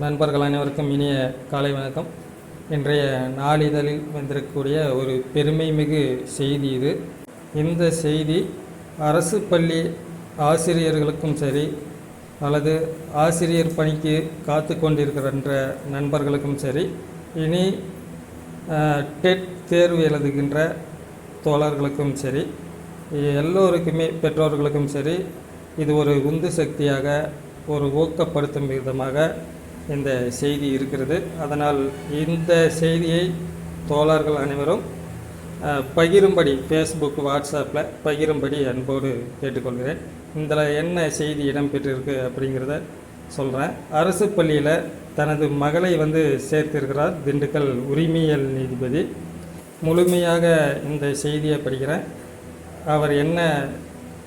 நண்பர்கள் அனைவருக்கும் இனிய காலை வணக்கம். இன்றைய நாளிதழில் வந்திருக்கக்கூடிய ஒரு பெருமை மிகு செய்தி இது. இந்த செய்தி அரசு பள்ளி ஆசிரியர்களுக்கும் சரி அல்லது ஆசிரியர் பணிக்கு காத்து கொண்டிருக்கின்ற நண்பர்களுக்கும் சரி இனி டெட் தேர்வு எழுதுகின்ற தோழர்களுக்கும் சரி எல்லோருக்குமே பெற்றோர்களுக்கும் சரி இது ஒரு உந்து சக்தியாக ஒரு ஊக்கப்படுத்தும் விதமாக இந்த செய்தி இருக்கிறது. அதனால் இந்த செய்தியை தோழர்கள் அனைவரும் பகிரும்படி ஃபேஸ்புக் வாட்ஸ்அப்பில் பகிரும்படி அன்போடு கேட்டுக்கொள்கிறேன். இதில் என்ன செய்தி இடம்பெற்றிருக்கு அப்படிங்கிறத சொல்கிறேன் அரசு பள்ளியில் தனது மகளை வந்து சேர்த்திருக்கிறார் திண்டுக்கல் உரிமையியல் நீதிபதி. முழுமையாக இந்த செய்தியை படிக்கிறேன். அவர் என்ன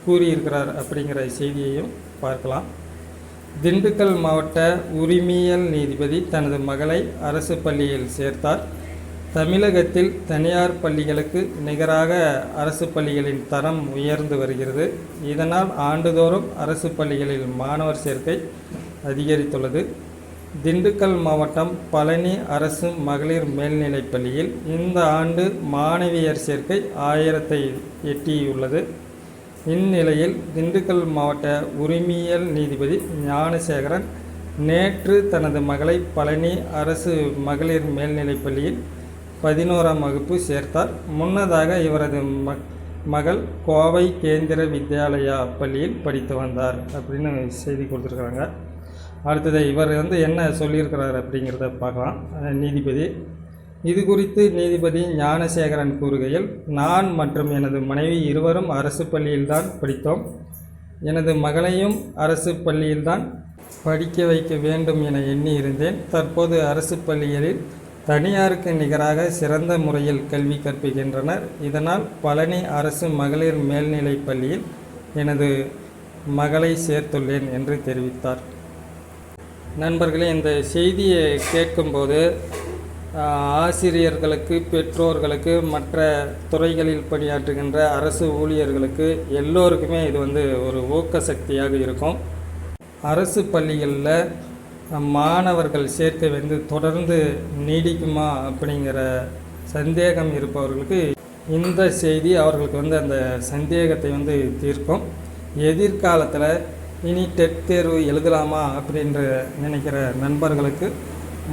கூறியிருக்கிறார் அப்படிங்கிற செய்தியையும் பார்க்கலாம். திண்டுக்கல் மாவட்ட உரிமையியல் நீதிபதி தனது மகளை அரசு பள்ளியில் சேர்த்தார். தமிழகத்தில் தனியார் பள்ளிகளுக்கு நிகராக அரசு பள்ளிகளின் தரம் உயர்ந்து வருகிறது. இதனால் ஆண்டுதோறும் அரசு பள்ளிகளில் மாணவர் சேர்க்கை அதிகரித்துள்ளது. திண்டுக்கல் மாவட்டம் பழனி அரசு மகளிர் மேல்நிலைப் பள்ளியில் இந்த ஆண்டு மாணவியர் சேர்க்கை ஆயிரத்தை எட்டியுள்ளது. இந்நிலையில் திண்டுக்கல் மாவட்ட உரிமையியல் நீதிபதி ஞானசேகரன் நேற்று தனது மகளை பழனி அரசு மகளிர் மேல்நிலைப் பள்ளியில் பதினோராம் வகுப்பு சேர்த்தார். முன்னதாக இவரது ம மகள் கோவை கேந்திர வித்யாலயா பள்ளியில் படித்து வந்தார் அப்படின்னு செய்தி கொடுத்துருக்குறாங்க. அடுத்தது இவர் வந்து என்ன சொல்லியிருக்கிறார் அப்படிங்கிறத பார்க்கலாம். நீதிபதி இது குறித்து நீதிபதி ஞானசேகரன் கூறுகையில் நான் மற்றும் எனது மனைவி இருவரும் அரசு பள்ளியில்தான் படித்தோம். எனது மகளையும் அரசு பள்ளியில்தான் படிக்க வைக்க வேண்டும் என எண்ணி இருந்தேன் தற்போது அரசு பள்ளிகளில் தனியாருக்கு நிகராக சிறந்த முறையில் கல்வி கற்பிக்கின்றனர். இதனால் பழனி அரசு மகளிர் மேல்நிலைப் பள்ளியில் எனது மகளை சேர்த்துள்ளேன் என்று தெரிவித்தார். நண்பர்களே இந்த செய்தியை கேட்கும்போது ஆசிரியர்களுக்கு பெற்றோர்களுக்கு மற்ற துறைகளில் பணியாற்றுகின்ற அரசு ஊழியர்களுக்கு எல்லோருக்குமே இது வந்து ஒரு ஊக்க சக்தியாக இருக்கும். அரசு பள்ளிகளில் மாணவர்கள் சேர்க்கை வந்து தொடர்ந்து நீடிக்குமா அப்படிங்கிற சந்தேகம் இருப்பவர்களுக்கு இந்த செய்தி அவர்களுக்கு வந்து அந்த சந்தேகத்தை வந்து தீர்க்கும். எதிர்காலத்தில் இனி டெட் தேர்வு எழுதலாமா அப்படின்ற நினைக்கிற நண்பர்களுக்கு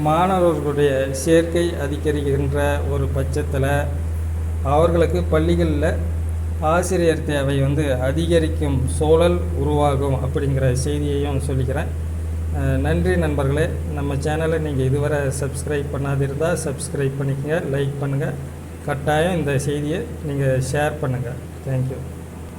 மாணவர்களுடைய சேர்க்கை அதிகரிக்கின்ற ஒரு பட்சத்தில் அவர்களுக்கு பள்ளிகளில் ஆசிரியர் தேவை வந்து அதிகரிக்கும் சூழல் உருவாகும் அப்படிங்கிற செய்தியையும் சொல்லிக்கிறேன். நன்றி நண்பர்களே. நம்ம சேனலை நீங்கள் இதுவரை சப்ஸ்கிரைப் பண்ணாதிருந்தால் சப்ஸ்கிரைப் பண்ணிக்கங்க லைக் பண்ணுங்கள் கட்டாயம் இந்த செய்தியை நீங்கள் ஷேர் பண்ணுங்கள் தேங்க்யூ.